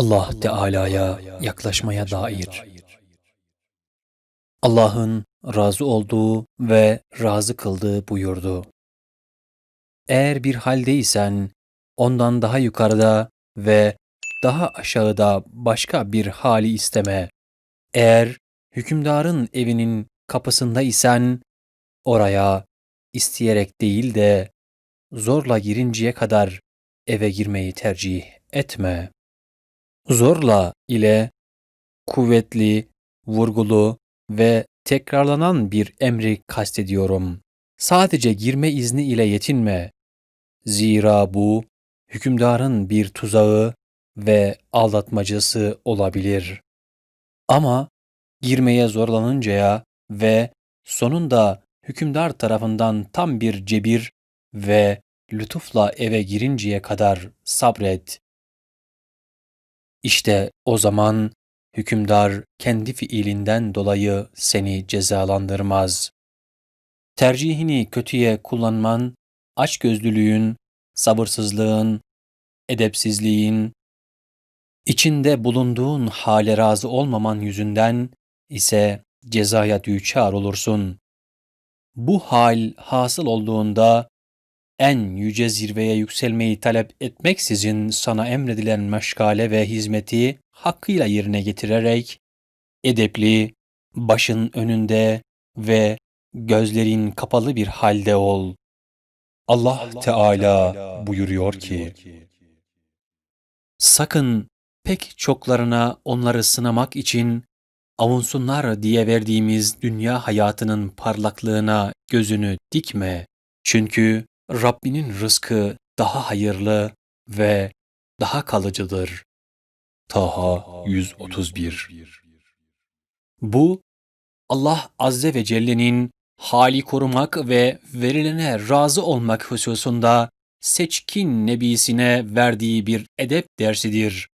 Allah Teala'ya yaklaşmaya dair. Allah'ın razı olduğu ve razı kıldığı buyurdu. Eğer bir haldeysen ondan daha yukarıda ve daha aşağıda başka bir hali isteme. Eğer hükümdarın evinin kapısında isen oraya isteyerek değil de zorla girinceye kadar eve girmeyi tercih etme. Zorla ile kuvvetli, vurgulu ve tekrarlanan bir emri kastediyorum. Sadece girme izni ile yetinme. Zira bu hükümdarın bir tuzağı ve aldatmacısı olabilir. Ama girmeye zorlanıncaya ve sonunda hükümdar tarafından tam bir cebir ve lütufla eve girinceye kadar sabret. İşte o zaman hükümdar kendi fiilinden dolayı seni cezalandırmaz. Tercihini kötüye kullanman, açgözlülüğün, sabırsızlığın, edepsizliğin, içinde bulunduğun hale razı olmaman yüzünden ise cezaya düçar olursun. Bu hal hasıl olduğunda en yüce zirveye yükselmeyi talep etmeksizin sana emredilen meşgale ve hizmeti hakkıyla yerine getirerek edepli, başın önünde ve gözlerin kapalı bir halde ol. Allah, Allah Teala, Teala buyuruyor ki, Sakın pek çoklarına onları sınamak için avunsunlar diye verdiğimiz dünya hayatının parlaklığına gözünü dikme. Çünkü Rabbinin rızkı daha hayırlı ve daha kalıcıdır. Taha 131 Bu, Allah Azze ve Celle'nin hali korumak ve verilene razı olmak hususunda seçkin nebisine verdiği bir edep dersidir.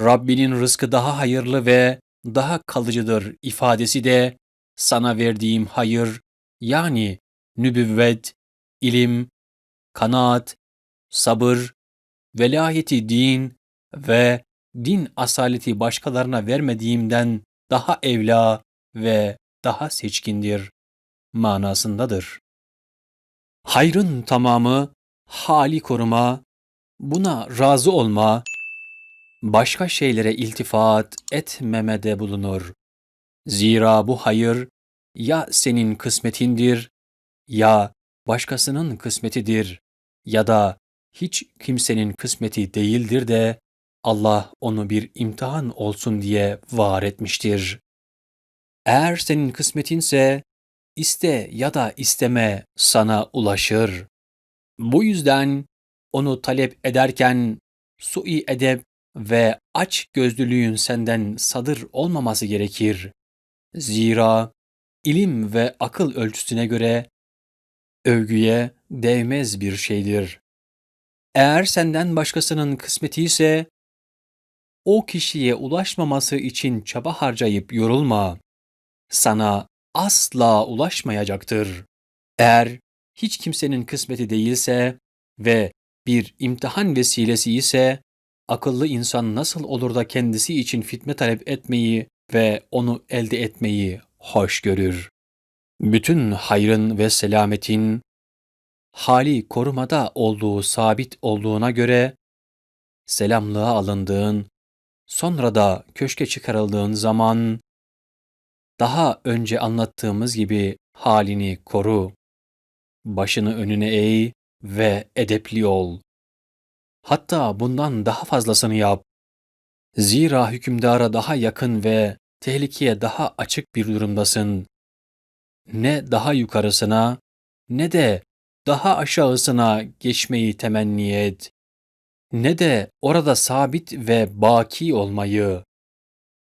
Rabbinin rızkı daha hayırlı ve daha kalıcıdır ifadesi de sana verdiğim hayır yani nübüvvet, ilim, kanaat, sabır, velayeti din ve din asaleti başkalarına vermediğimden daha evla ve daha seçkindir manasındadır. Hayrın tamamı hali koruma, buna razı olma, başka şeylere iltifat etmemede bulunur. Zira bu hayır ya senin kısmetindir ya başkasının kısmetidir ya da hiç kimsenin kısmeti değildir de Allah onu bir imtihan olsun diye var etmiştir. Eğer senin kısmetinse iste ya da isteme sana ulaşır. Bu yüzden onu talep ederken sui edep ve aç gözlülüğün senden sadır olmaması gerekir. Zira ilim ve akıl ölçüsüne göre övgüye değmez bir şeydir. Eğer senden başkasının kısmeti ise o kişiye ulaşmaması için çaba harcayıp yorulma. Sana asla ulaşmayacaktır. Eğer hiç kimsenin kısmeti değilse ve bir imtihan vesilesi ise akıllı insan nasıl olur da kendisi için fitne talep etmeyi ve onu elde etmeyi hoş görür. Bütün hayrın ve selametin hali korumada olduğu sabit olduğuna göre selamlığa alındığın, sonra da köşke çıkarıldığın zaman daha önce anlattığımız gibi halini koru. Başını önüne eğ ve edepli ol. Hatta bundan daha fazlasını yap. Zira hükümdara daha yakın ve tehlikeye daha açık bir durumdasın. Ne daha yukarısına ne de daha aşağısına geçmeyi temenni et. Ne de orada sabit ve baki olmayı.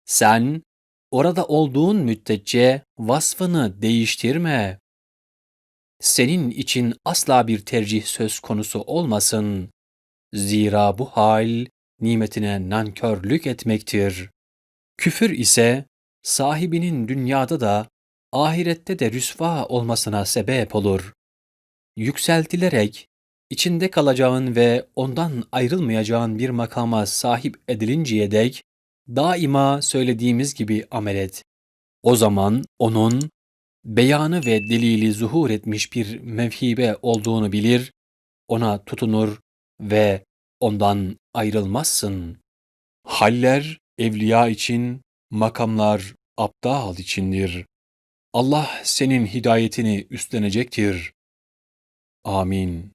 Sen orada olduğun müddetçe vasfını değiştirme. Senin için asla bir tercih söz konusu olmasın. Zira bu hal nimetine nankörlük etmektir. Küfür ise sahibinin dünyada da ahirette de rüsva olmasına sebep olur. Yükseltilerek içinde kalacağın ve ondan ayrılmayacağın bir makama sahip edilinceye dek daima söylediğimiz gibi amel et. O zaman onun beyanı ve delili zuhur etmiş bir mevhibe olduğunu bilir, ona tutunur ve ondan ayrılmazsın. Haller evliya için, makamlar abdal içindir. Allah senin hidayetini üstlenecektir. Amin.